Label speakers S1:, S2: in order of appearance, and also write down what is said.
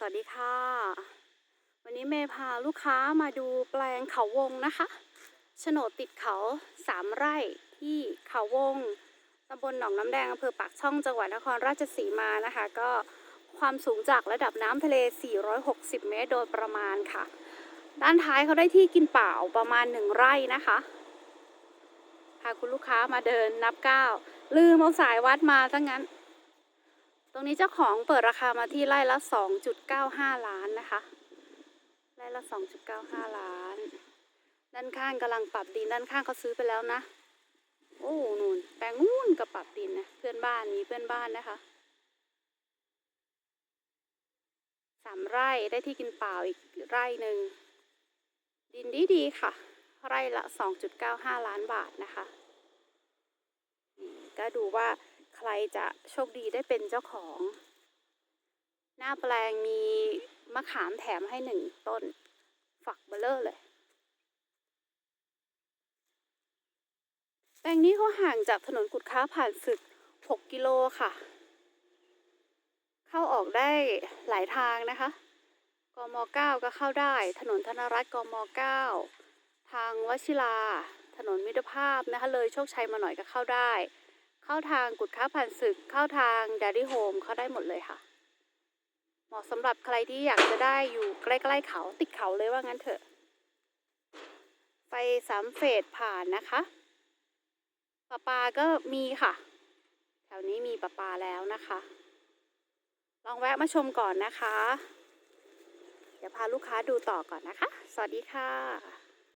S1: สวัสดีค่ะ วันนี้เมย์พาลูกค้ามาดูแปลงเขาวงนะคะโฉนดติดเขาสามไร่ที่เขาวงตำบลหนองน้ำแดงอำเภอปากช่องจังหวัดนครราชสีมานะคะ ก็ความสูงจากระดับน้ำทะเล 460 เมตร โดยประมาณค่ะ ด้านท้ายเขาได้ที่กินเปล่าประมาณหนึ่งไร่นะคะพาคุณลูกค้ามาเดินนับก้าวลืมเอาสายวัดมาซะงั้น รงนี้เจ้าของเปิดราคามาที่ไร่ละ 2.95 ล้านนะคะ ไร่ละ 2.95 ล้าน ด้านข้างกำลังปรับดินด้านข้างเขาซื้อไปแล้วนะ โอ้นู่นแปลงนู่นก็ปรับดินนะเพื่อนบ้านมีเพื่อนบ้านนะคะสามไร่ได้ที่กินเปล่าอีกไร่หนึ่งดินดีดีๆค่ะ ไร่ละ 2.95 ล้านบาทนะคะก็ดูว่า ใครจะโชคดีได้เป็นเจ้าของ หน้าแปลงมีมะขามแถมให้หนึ่งต้น ฝักเบลเลอร์เลย แปลงนี้เขาห่างจากถนนกุดค้าผ่านศึก 6 กิโลค่ะ เข้าออกได้หลายทางนะคะกม 9 ก็เข้าได้ ถนนธนรัตน์กม 9 ทางวชิรา ถนนมิตรภาพนะคะ เลยโชคชัยมาหน่อยก็เข้าได้ เข้าทางกุดค้าผ่านศึก เข้าทางด a รี่โฮมเข้าได้หมดเลยค่ะ เหมาะสำหรับใครที่อยากจะได้อยู่ใกล้ๆเขาติดเขาเลยว่างั้นเถอะ ไฟสามเฟสผ่านนะคะประปาก็มีค่ะ แถวนี้มีประปาแล้วนะคะ ลองแวะมาชมก่อนนะคะ เดี๋ยวพาลูกค้าดูต่อก่อนนะคะ สวัสดีค่ะ